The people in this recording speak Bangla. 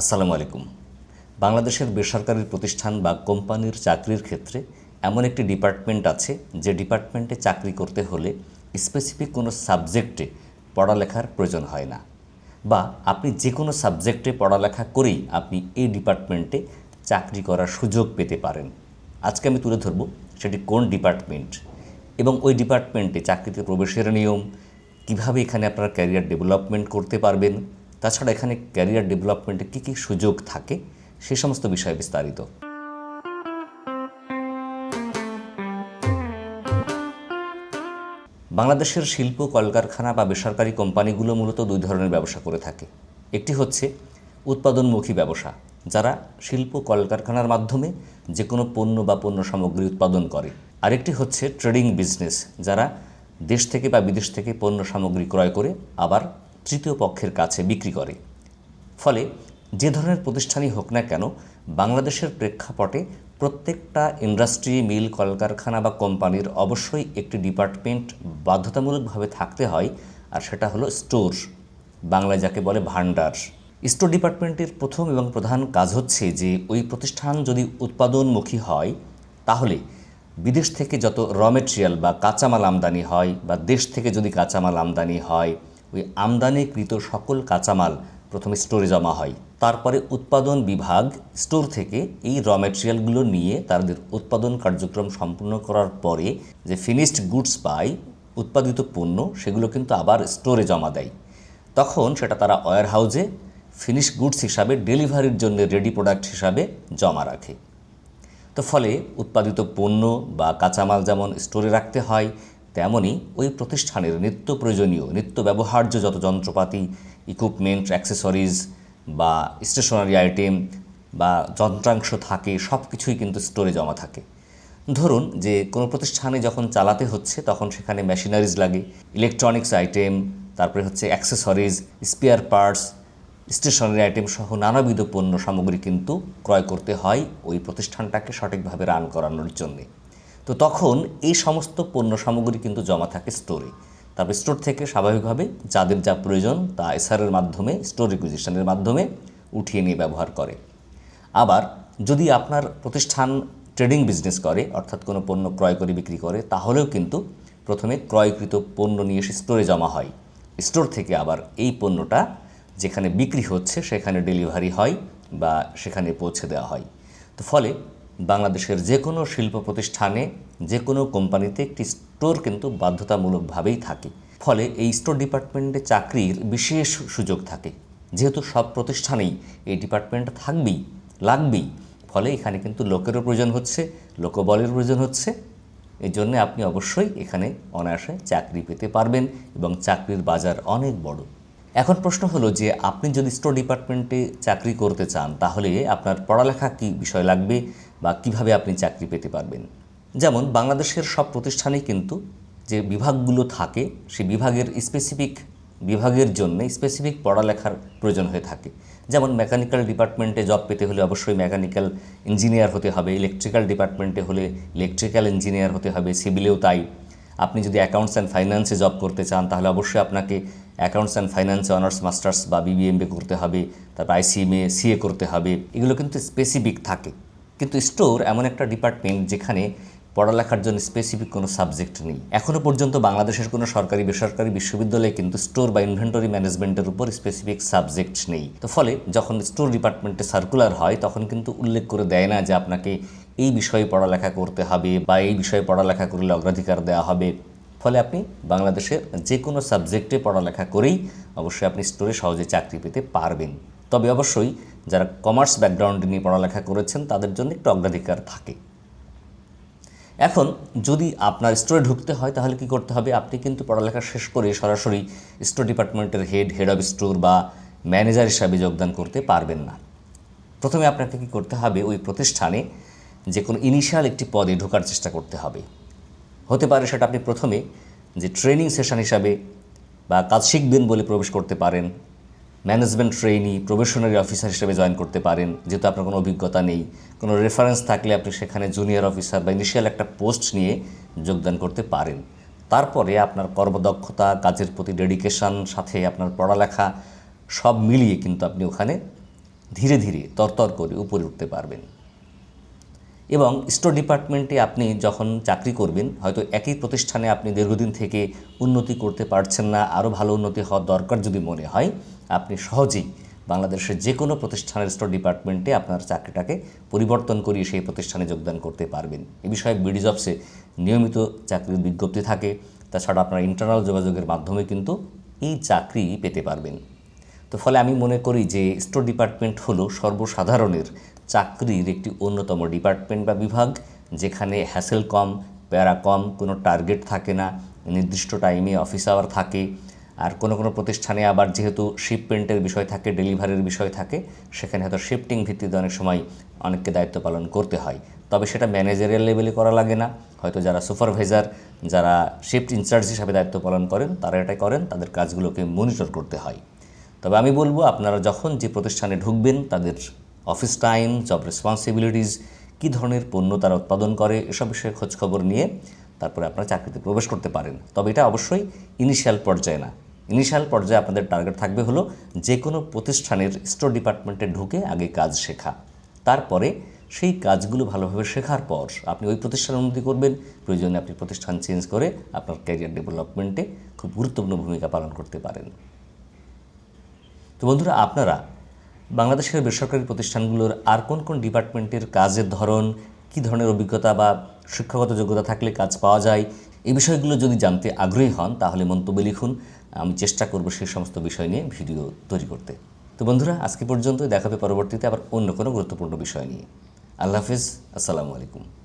আসসালামু আলাইকুম। বাংলাদেশের বেসরকারি প্রতিষ্ঠান বা কোম্পানির চাকরির ক্ষেত্রে এমন একটি ডিপার্টমেন্ট আছে যে ডিপার্টমেন্টে চাকরি করতে হলে স্পেসিফিক কোনো সাবজেক্টে পড়ালেখার প্রয়োজন হয় না বা আপনি যে কোনো সাবজেক্টে পড়ালেখা করেই আপনি এই ডিপার্টমেন্টে চাকরি করার সুযোগ পেতে পারেন। আজকে আমি তুলে ধরব সেটি কোন ডিপার্টমেন্ট এবং ওই ডিপার্টমেন্টে চাকরিতে প্রবেশের নিয়ম, কীভাবে এখানে আপনার ক্যারিয়ার ডেভেলপমেন্ট করতে পারবেন তাছাড়া এখানে ক্যারিয়ার ডেভেলপমেন্টে কী কী সুযোগ থাকে, সে সমস্ত বিষয়ে বিস্তারিত। বাংলাদেশের শিল্প, কলকারখানা বা বেসরকারি কোম্পানিগুলো মূলত দুই ধরনের ব্যবসা করে থাকে। একটি হচ্ছে উৎপাদনমুখী ব্যবসা, যারা শিল্প, কলকারখানার মাধ্যমে যে কোনো পণ্য বা পণ্য সামগ্রী উৎপাদন করে। আরেকটি হচ্ছে ট্রেডিং বিজনেস যারা দেশ থেকে বা বিদেশ থেকে পণ্য সামগ্রী ক্রয় করে, আবার তৃতীয় পক্ষের কাছে বিক্রি করে। ফলে যে ধরনের প্রতিষ্ঠানই হোক না কেন, বাংলাদেশের প্রেক্ষাপটে প্রত্যেকটা ইন্ডাস্ট্রি, মিল, কলকারখানা বা কোম্পানির অবশ্যই একটি ডিপার্টমেন্ট বাধ্যতামূলকভাবে থাকতে হয়, আর সেটা হলো স্টোর, বাংলায় যাকে বলে ভান্ডার। স্টোর ডিপার্টমেন্টের প্রথম এবং প্রধান কাজ হচ্ছে যে, ওই প্রতিষ্ঠান যদি উৎপাদনমুখী হয়, তাহলে বিদেশ থেকে যত র মেটেরিয়াল বা কাঁচামাল আমদানি হয় বা দেশ থেকে যদি কাঁচামাল আমদানি হয় ওই আমদানিকৃত সকল কাঁচামাল প্রথমে স্টোরে জমা হয়। তারপরে উৎপাদন বিভাগ স্টোর থেকে এই র মেটেরিয়ালগুলো নিয়ে তাদের উৎপাদন কার্যক্রম সম্পূর্ণ করার পরে যে ফিনিশড গুডস পায়, উৎপাদিত পণ্য, সেগুলো কিন্তু আবার স্টোরে জমা দেয়। তখন সেটা তারা ওয়ার হাউজে ফিনিশ গুডস হিসাবে ডেলিভারির জন্য রেডি প্রোডাক্ট হিসাবে জমা রাখে। তো ফলে উৎপাদিত পণ্য বা কাঁচামাল যেমন স্টোরে রাখতে হয় তেমনই ওই প্রতিষ্ঠানের নিত্য প্রয়োজনীয়, নিত্য ব্যবহার্য যত যন্ত্রপাতি ইকুইপমেন্ট অ্যাক্সেসরিজ বা স্টেশনারি আইটেম বা যন্ত্রাংশ থাকে সব কিছুই কিন্তু স্টোরে জমা থাকে। ধরুন যে কোনো প্রতিষ্ঠানে যখন চালাতে হচ্ছে, তখন সেখানে মেশিনারিজ লাগে ইলেকট্রনিক্স আইটেম তারপরে হচ্ছে accessories spare parts stationery item সহ নানাবিধ পণ্য সামগ্রী কিন্তু ক্রয় করতে হয় ওই প্রতিষ্ঠানটাকে সঠিকভাবে রান করানোর জন্যে। তো তখন এই সমস্ত পণ্য সামগ্রী কিন্তু জমা থাকে স্টোরে তারপর স্টোর থেকে স্বাভাবিকভাবে যাদের যা প্রয়োজন তা এসআরের মাধ্যমে স্টোর রিকুইজিশনের মাধ্যমে উঠিয়ে নিয়ে ব্যবহার করে। আবার যদি আপনার প্রতিষ্ঠান ট্রেডিং বিজনেস করে, অর্থাৎ কোনো পণ্য ক্রয় করে, বিক্রি করে, তাহলেও কিন্তু প্রথমে ক্রয়কৃত পণ্য নিয়ে এসে স্টোরে জমা হয়। স্টোর থেকে আবার এই পণ্যটা যেখানে বিক্রি হচ্ছে, সেখানে ডেলিভারি হয় বা সেখানে পৌঁছে দেওয়া হয়। তো ফলে বাংলাদেশের যে কোনো শিল্প প্রতিষ্ঠানে যে কোনো কোম্পানিতে একটি স্টোর কিন্তু বাধ্যতামূলকভাবেই থাকে। ফলে এই স্টোর ডিপার্টমেন্টে চাকরির বিশেষ সুযোগ থাকে। যেহেতু সব প্রতিষ্ঠানেই এই ডিপার্টমেন্ট থাকবেই, লাগবেই, ফলে এখানে কিন্তু লোকেরও প্রয়োজন হচ্ছে লোকবলের প্রয়োজন হচ্ছে। এই জন্যে আপনি অবশ্যই এখানে অনায়াসে চাকরি পেতে পারবেন এবং চাকরির বাজার অনেক বড়। এখন প্রশ্ন হলো যে, আপনি যদি স্টোর ডিপার্টমেন্টে চাকরি করতে চান, তাহলে আপনার পড়ালেখা কী বিষয় লাগবে? বা কীভাবে আপনি চাকরি পেতে পারবেন। যেমন বাংলাদেশের সব প্রতিষ্ঠানেই কিন্তু যে বিভাগগুলো থাকে সেই বিভাগের স্পেসিফিক বিভাগের জন্য স্পেসিফিক পড়ালেখার প্রয়োজন হয়ে থাকে। যেমন মেকানিক্যাল ডিপার্টমেন্টে জব পেতে হলে অবশ্যই মেকানিক্যাল ইঞ্জিনিয়ার হতে হবে ইলেকট্রিক্যাল ডিপার্টমেন্টে হলে ইলেকট্রিক্যাল ইঞ্জিনিয়ার হতে হবে, সিভিলেও তাই। আপনি যদি অ্যাকাউন্টস অ্যান্ড ফাইন্যান্সে জব করতে চান, তাহলে অবশ্যই আপনাকে অ্যাকাউন্টস অ্যান্ড ফাইন্যান্সে অনার্স মাস্টার্স বা বিবিএমবে করতে হবে, তারপর আইসিএমএ সিএ করতে হবে। এগুলো কিন্তু স্পেসিফিক থাকে। কিন্তু স্টোর এমন একটা ডিপার্টমেন্ট যেখানে পড়ালেখার জন্য স্পেসিফিক কোনো সাবজেক্ট নেই। এখনও পর্যন্ত বাংলাদেশের কোনো সরকারি, বেসরকারি বিশ্ববিদ্যালয়ে কিন্তু স্টোর বা ইনভেন্টরি ম্যানেজমেন্টের উপর স্পেসিফিক সাবজেক্ট নেই। তো ফলে যখন স্টোর ডিপার্টমেন্টে সার্কুলার হয়, তখন কিন্তু উল্লেখ করে দেয় না যে আপনাকে এই বিষয়ে পড়ালেখা করতে হবে বা এই বিষয়ে পড়ালেখা করলে অগ্রাধিকার দেওয়া হবে। ফলে আপনি বাংলাদেশের যে কোনো সাবজেক্টে পড়ালেখা করেই অবশ্যই আপনি স্টোরে সহজে চাকরি পেতে পারবেন। তবে অবশ্যই যারা কমার্স ব্যাকগ্রাউন্ড নিয়ে পড়ালেখা করেছেন, তাদের জন্য একটু অগ্রাধিকার থাকে। এখন যদি আপনার স্টোরে ঢুকতে হয়, তাহলে কি করতে হবে? আপনি কিন্তু পড়ালেখা শেষ করে সরাসরি স্টোর ডিপার্টমেন্টের হেড হেড অফ স্টোর বা ম্যানেজার হিসাবে যোগদান করতে পারবেন না। প্রথমে আপনাকে কি করতে হবে? ওই প্রতিষ্ঠানে যে কোনো ইনিশিয়াল একটি পদে ঢোকার চেষ্টা করতে হবে। হতে পারে সেটা আপনি প্রথমে যে ট্রেনিং সেশন হিসাবে বা কাজ শিখবেন বলে প্রবেশ করতে পারেন ম্যানেজমেন্ট ট্রেনি প্রবেশনারি অফিসার হিসেবে জয়েন করতে পারেন। যেহেতু আপনার কোনো অভিজ্ঞতা নেই, কোনো রেফারেন্স থাকলে আপনি সেখানে জুনিয়র অফিসার বা ইনিশিয়াল একটা পোস্ট নিয়ে যোগদান করতে পারেন। তারপরে আপনার কর্মদক্ষতা, কাজের প্রতি ডেডিকেশন সাথে আপনার পড়ালেখা, সব মিলিয়ে কিন্তু আপনি ওখানে ধীরে ধীরে, তরতর করে উপরে উঠতে পারবেন। এবং স্টোর ডিপার্টমেন্টে আপনি যখন চাকরি করবেন, হয়তো একই প্রতিষ্ঠানে আপনি দীর্ঘদিন থেকে উন্নতি করতে পারছেন না আরও ভালো উন্নতি হওয়ার দরকার যদি মনে হয় আপনি সহজেই বাংলাদেশের যে কোনো প্রতিষ্ঠানের স্টোর ডিপার্টমেন্টে আপনার চাকরিটাকে পরিবর্তন করিয়ে সেই প্রতিষ্ঠানে যোগদান করতে পারবেন। এ বিষয়ে বিডি জবসে নিয়মিত চাকরির বিজ্ঞপ্তি থাকে। তাছাড়া আপনার ইন্টারনাল যোগাযোগের মাধ্যমে কিন্তু এই চাকরি পেতে পারবেন। তো ফলে আমি মনে করি যে স্টোর ডিপার্টমেন্ট হলো সর্বসাধারণের চাকরির একটি অন্যতম ডিপার্টমেন্ট বা বিভাগ, যেখানে হ্যাসেল কম, প্যারা কম, কোনো টার্গেট থাকে না, নির্দিষ্ট টাইমে অফিস আওয়ার থাকে কোনো কোনো প্রতিষ্ঠানে আবার যেহেতু শিপমেন্টের বিষয় থাকে ডেলিভারির বিষয় থাকে, সেখানে হয়তো শিফটিং ভিত্তিতে অনেক সময় অনেককে দায়িত্ব পালন করতে হয়। তবে সেটা ম্যানেজারিয়াল লেভেলে করা লাগে না। হয়তো যারা সুপারভাইজার যারা শিফট ইনচার্জ হিসাবে দায়িত্ব পালন করেন, তারা এটা করেন, তাদের কাজগুলোকে মনিটর করতে হয়। তবে আমি বলব, আপনারা যখন যে প্রতিষ্ঠানে ঢুকবেন, তাদের অফিস টাইম জব রেসপন্সিবিলিটিস কী ধরনের পণ্য তারা উৎপাদন করে, এসব বিষয়ে খোঁজখবর নিয়ে তারপরে আপনারা চাকরিতে প্রবেশ করতে পারেন। তবে এটা অবশ্যই ইনিশিয়াল পর্যায়ে না। ইনিশিয়াল পর্যায়ে আপনাদের টার্গেট থাকবে হলো যে কোনো প্রতিষ্ঠানের স্টোর ডিপার্টমেন্টে ঢুকে আগে কাজ শেখা। তারপরে সেই কাজগুলো ভালোভাবে শেখার পর আপনি ওই প্রতিষ্ঠানে উন্নতি করবেন। প্রয়োজনে আপনি প্রতিষ্ঠান চেঞ্জ করে আপনার ক্যারিয়ার ডেভেলপমেন্টে খুব গুরুত্বপূর্ণ ভূমিকা পালন করতে পারেন। তো বন্ধুরা, আপনারা বাংলাদেশের বেসরকারি প্রতিষ্ঠানগুলোর আর কোন কোন ডিপার্টমেন্টের কাজের ধরন, কী ধরনের অভিজ্ঞতা বা শিক্ষাগত যোগ্যতা থাকলে কাজ পাওয়া যায় এই বিষয়গুলো যদি জানতে আগ্রহী হন, তাহলে মন্তব্য লিখুন। আমি চেষ্টা করব সেই সমস্ত বিষয় নিয়ে ভিডিও তৈরি করতে। তো বন্ধুরা, আজকে পর্যন্ত দেখাবে পরবর্তীতে আবার অন্য কোনো গুরুত্বপূর্ণ বিষয় নিয়ে। আল্লাহ হাফিজ। আসসালামু আলাইকুম।